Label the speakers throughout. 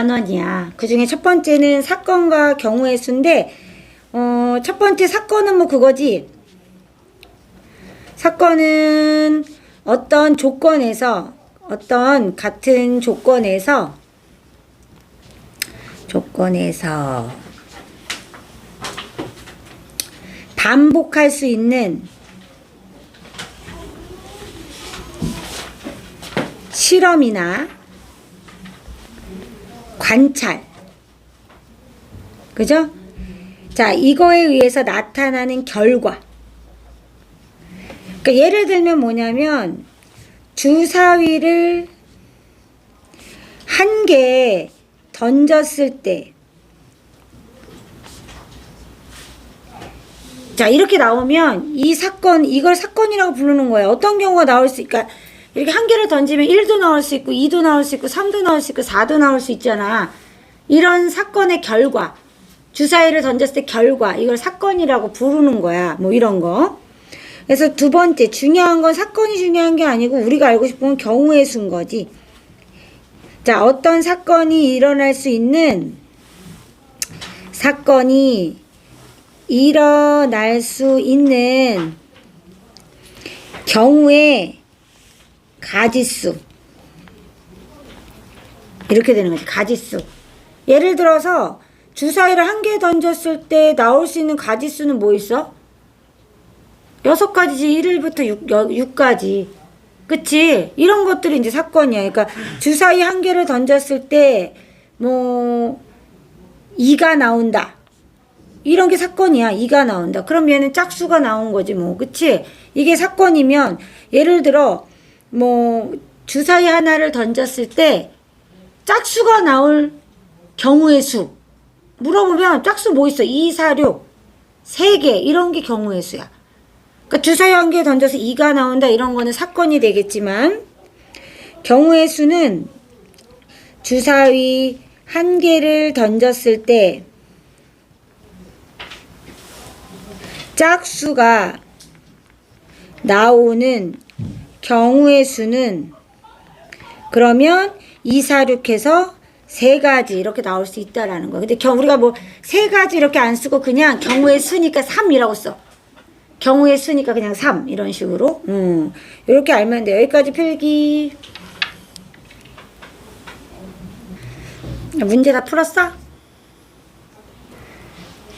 Speaker 1: 단원이야. 그 중에 첫 번째는 사건과 경우의 수인데, 어, 첫 번째 사건은 뭐 그거지. 사건은 어떤 조건에서, 어떤 같은 조건에서, 조건에서 반복할 수 있는 실험이나 관찰. 그죠? 자, 이거에 의해서 나타나는 결과. 그러니까 예를 들면 뭐냐면 주사위를 한 개 던졌을 때 자, 이렇게 나오면 이 사건, 이걸 사건이라고 부르는 거예요. 어떤 경우가 나올 수, 그러니까 이렇게 한 개를 던지면 1도 나올 수 있고, 2도 나올 수 있고, 3도 나올 수 있고, 4도 나올 수 있잖아. 이런 사건의 결과, 주사위를 던졌을 때 결과, 이걸 사건이라고 부르는 거야. 뭐 이런 거. 그래서 두 번째, 중요한 건 사건이 중요한 게 아니고, 우리가 알고 싶은 건 경우의 수인 거지. 자, 어떤 사건이 일어날 수 있는 사건이 일어날 수 있는 경우의 가지수. 이렇게 되는 거지, 가지수. 예를 들어서 주사위를 한 개 던졌을 때 나올 수 있는 가지수는 뭐 있어? 여섯 가지지, 1일부터 6, 6까지. 그치? 이런 것들이 이제 사건이야. 그러니까 주사위 한 개를 던졌을 때, 뭐, 2가 나온다. 이런 게 사건이야. 2가 나온다. 그럼 얘는 짝수가 나온 거지, 뭐. 그치? 이게 사건이면, 예를 들어, 뭐, 주사위 하나를 던졌을 때, 짝수가 나올 경우의 수. 물어보면, 짝수 뭐 있어? 2, 4, 6. 3개. 이런 게 경우의 수야. 그러니까 주사위 한 개 던져서 2가 나온다. 이런 거는 사건이 되겠지만, 경우의 수는 주사위 한 개를 던졌을 때, 짝수가 나오는 경우의 수는 그러면 2, 4, 6해서 세 가지 이렇게 나올 수 있다라는 거야. 근데 경, 우리가 뭐 세 가지 이렇게 안 쓰고 그냥 경우의 수니까 3이라고 써. 경우의 수니까 그냥 3 이런 식으로. 음. 이렇게 알면 돼. 여기까지 필기. 문제 다 풀었어?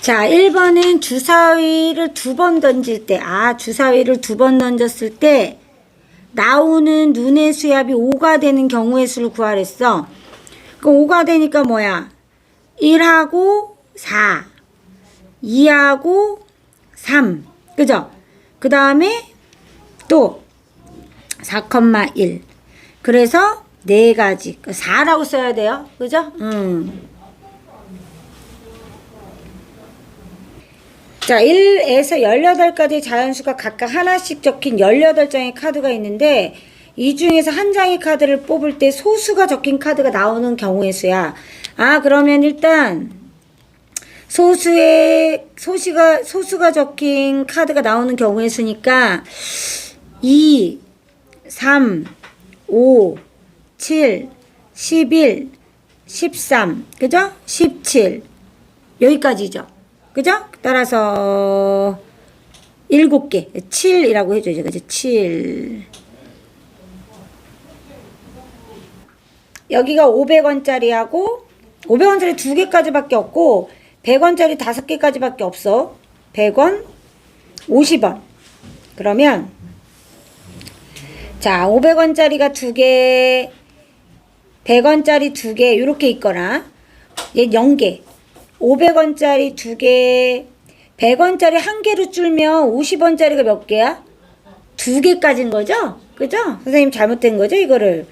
Speaker 1: 자, 1번은 주사위를 두 번 던질 때, 아, 주사위를 두 번 던졌을 때, 나오는 눈의 수압이 5가 되는 경우의 수를 구하랬어. 그 5가 되니까 뭐야? 1하고 4, 2하고 3. 그죠? 그 다음에 또 4,1. 그래서 네 가지. 4라고 써야 돼요. 그죠? 음. 자, 1에서 18가지 자연수가 각각 하나씩 적힌 18장의 카드가 있는데 이 중에서 한 장의 카드를 뽑을 때 소수가 적힌 카드가 나오는 경우의 수야. 아, 그러면 일단 소수의 소수가 소수가 적힌 카드가 나오는 경우의 수니까 2 3 5 7 11 13 그죠? 17 여기까지죠. 그죠? 따라서 일곱 개 7이라고 해줘야죠. 그죠? 7 여기가 500원짜리하고 500원짜리 두 개까지밖에 없고 100원짜리 다섯 개까지밖에 없어. 100원, 50원. 그러면 자, 500원짜리가 두 개, 100원짜리 두 개, 이렇게 있거나, 얘 0개, 500원짜리 두 개, 100원짜리 한 개로 줄면 50원짜리가 몇 개야? 두 개까지인 거죠? 그죠? 선생님 잘못된 거죠, 이거를.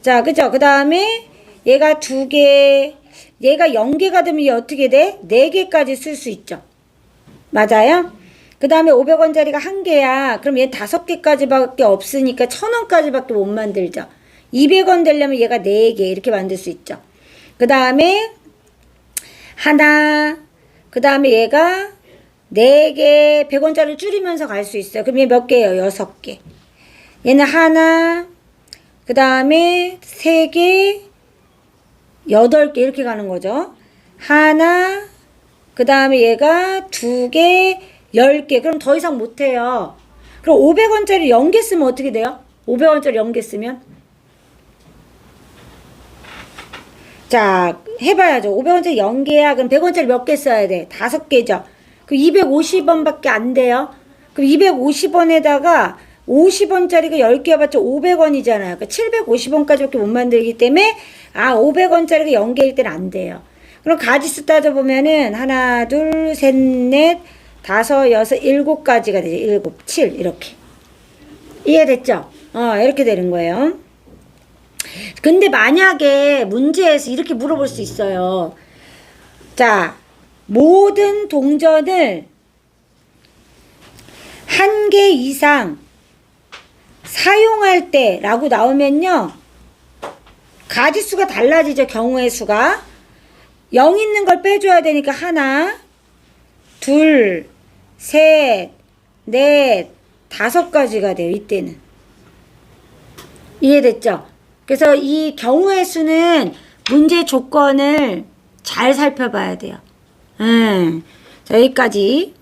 Speaker 1: 자, 그죠? 그 다음에 얘가 두 개, 얘가 0개가 되면 얘 어떻게 돼? 4개까지 쓸 수 있죠. 맞아요? 그 다음에 500원짜리가 한 개야. 그럼 얘 다섯 개까지밖에 없으니까 1000원까지밖에 못 만들죠. 200원 되려면 얘가 4개 이렇게 만들 수 있죠. 그 다음에 하나, 그 다음에 얘가 4개, 100원짜리를 줄이면서 갈 수 있어요. 그럼 얘 몇 개예요? 6개. 얘는 하나, 그 다음에 3개, 여덟 개 이렇게 가는 거죠. 하나, 그 다음에 얘가 두 개, 열 개. 그럼 더 이상 못 해요. 그럼 500원짜리 0개 쓰면 어떻게 돼요? 500원짜리 0개 쓰면? 자, 해봐야죠. 500원짜리 0개야. 그럼 100원짜리 몇 개 써야 돼? 다섯 개죠. 그럼 250원밖에 안 돼요. 그럼 250원에다가 50원짜리가 10개 해봤자 500원이잖아요. 그러니까 750원까지밖에 못 만들기 때문에 아 500원짜리가 0개일 때는 안 돼요. 그럼 가지수 따져보면은 하나 둘 셋 넷 다섯 여섯 일곱 가지가 되죠. 일곱 칠 이렇게 이해됐죠? 어 이렇게 되는 거예요. 근데 만약에 문제에서 이렇게 물어볼 수 있어요. 자, 모든 동전을 한 개 이상 사용할 때 라고 나오면요. 가지수가 달라지죠. 경우의 수가. 0 있는 걸 빼줘야 되니까 하나, 둘, 셋, 넷, 다섯 가지가 돼요. 이때는. 이해됐죠? 그래서 이 경우의 수는 문제 조건을 잘 살펴봐야 돼요. 음, 자, 여기까지.